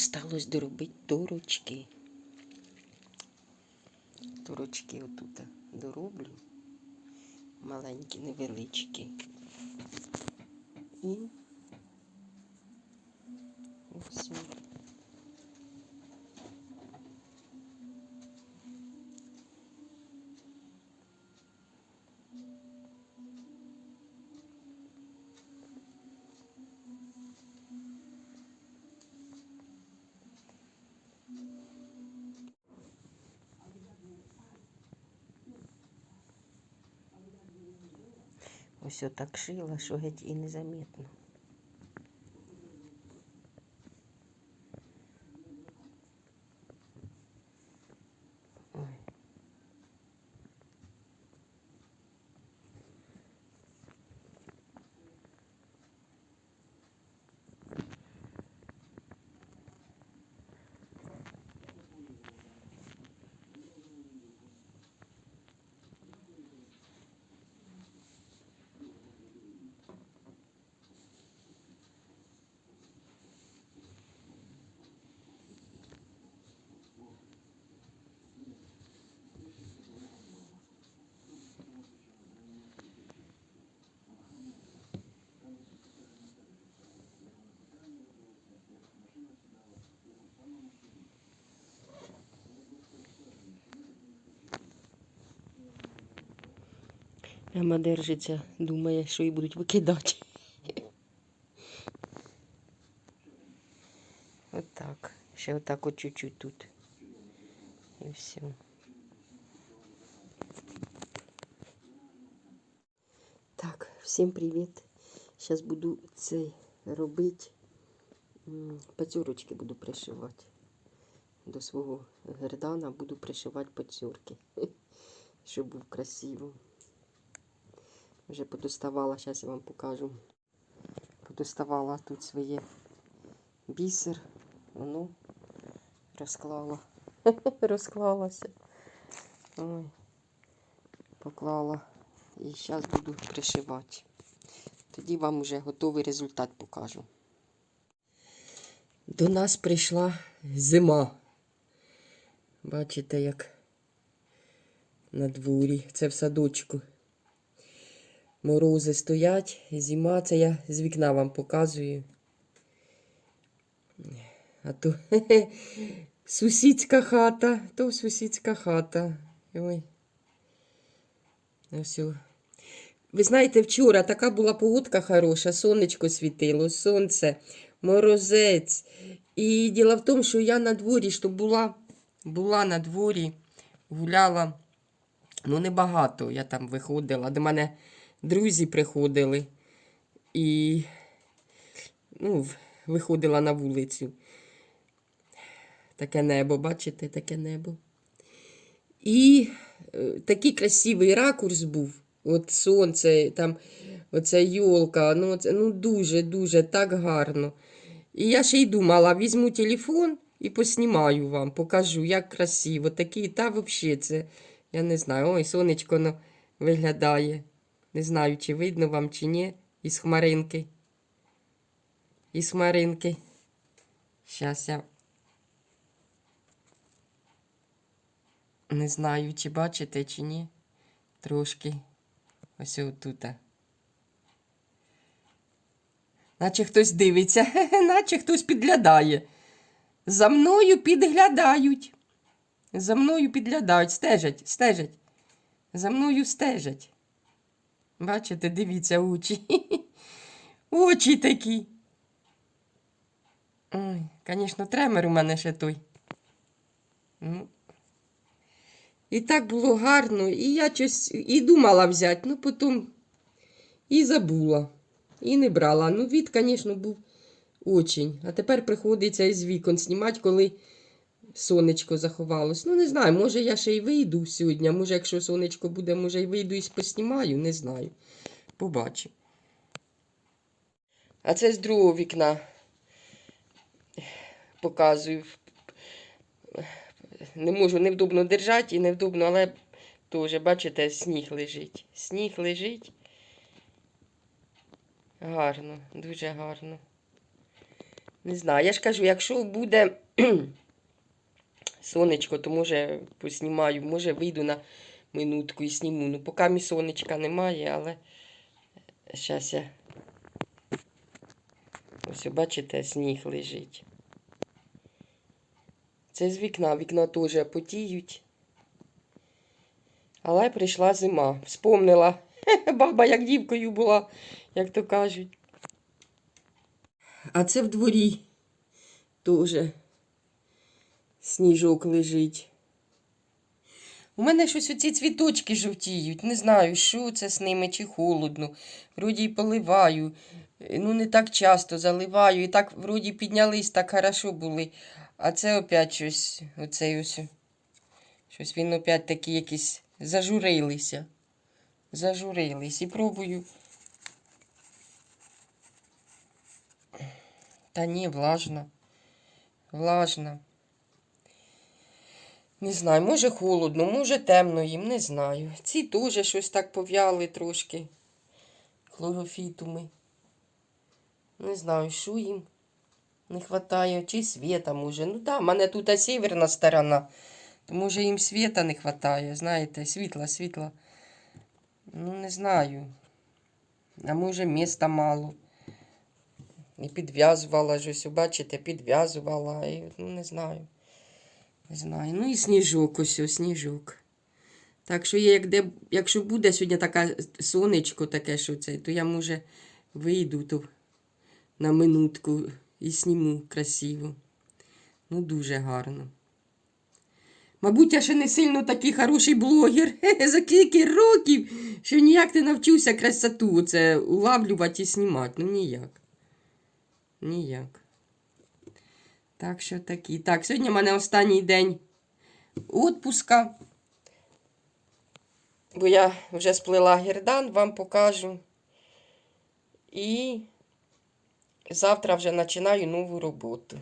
осталось доробити торочки. Турочки отут дороблю. Маленькі, невеличкі. І Ось отак шила, що геть і незамітно. Ой. Мама держиться, думає, що її будуть викидати. Отак. Ще отак от чуть-чуть тут. І все. Так, всім привіт. Зараз буду цей робити. Пацюрочки буду пришивати. До свого гердана буду пришивати пацюрки. Щоб був красиво. Вже подоставала, зараз я вам покажу. Подоставала тут своє бісер. Воно розклала. Розклалася. Ой. Поклала. І зараз буду пришивати. Тоді вам вже готовий результат покажу. До нас прийшла зима. Бачите, як на дворі. Це в садочку. Морози стоять, зима, це я з вікна вам показую. А то сусідська хата, то сусідська хата. Ой. Ось. о. Ви знаєте, вчора така була погодка хороша, сонечко світило, сонце, морозець. І діло в тому, що я на дворі, що була, була на дворі, гуляла. Ну, небагато. Я там виходила. До мене друзі приходили і ну, виходила на вулицю. Таке небо, бачите, таке небо. І е, такий красивий ракурс був. От сонце, там оця йолка, ну, ну дуже-дуже так гарно. І я ще й думала, візьму телефон і поснімаю вам, покажу, як красиво. Такий, та взагалі це, я не знаю, ой, сонечко ну, виглядає. Не знаю, чи видно вам, чи ні, із хмаринки. Із хмаринки. Щас я не знаю, чи бачите, чи ні. Трошки. Ось отут. Наче хтось дивиться, наче хтось підглядає. За мною підглядають. За мною підглядають, стежать, стежать. За мною стежать. Бачите, дивіться очі. Очі такі. Ой, звісно, тремер у мене ще той. Ну. І так було гарно, і я щось і думала взяти, ну потім і забула, і не брала. Ну, від, звісно, був очень. А тепер приходиться із вікон знімати, коли сонечко заховалось. Ну, не знаю, може я ще й вийду сьогодні. Може, якщо сонечко буде, може й вийду і поснімаю, не знаю. Побачимо. А це з другого вікна показую. Не можу невдобно держати і невдобно, але теж, бачите, сніг лежить. Сніг лежить. Гарно, дуже гарно. Не знаю, я ж кажу, якщо буде сонечко, то може поснімаю, може вийду на минутку і зніму. Ну, поки мі сонечка немає, але зараз я. Ось, бачите, сніг лежить. Це з вікна, вікна теж потіють. Але прийшла зима. Вспомнила. Баба як дівкою була, як то кажуть. А це в дворі теж сніжок лежить. У мене щось оці цвіточки жовтіють. Не знаю, що це з ними, чи холодно. Вроді й поливаю. Ну, не так часто заливаю. І так вроді піднялись, так хорошо були. А це опять щось, оцей ось. Щось він опять такий якийсь зажурилися. Зажурились. І пробую. Та ні, влажно. Влажно. Не знаю, може холодно, може темно їм, не знаю. Ці теж щось так пов'яли трошки. Хлорофітуми. Не знаю, що їм не вистачає, чи світа може. Ну так, в мене тут а северна сторона. То може їм світа не вистачає, знаєте, світла, світла. Ну, не знаю. А може міста мало. І підв'язувала ж ось, бачите, підв'язувала. Ну, не знаю. Знаю. Ну і сніжок, ось сніжок. Так що я, як де, якщо буде сьогодні таке сонечко таке, що це, то я, може, вийду то на минутку і сніму красиво. Ну, дуже гарно. Мабуть, я ще не сильно такий хороший блогер за кілька років, що ніяк не навчився красоту це улавлювати і знімати. Ну ніяк. Ніяк. Так що такі. Так, сьогодні в мене останній день відпуска. Бо я вже сплила гердан, вам покажу. І завтра вже починаю нову роботу.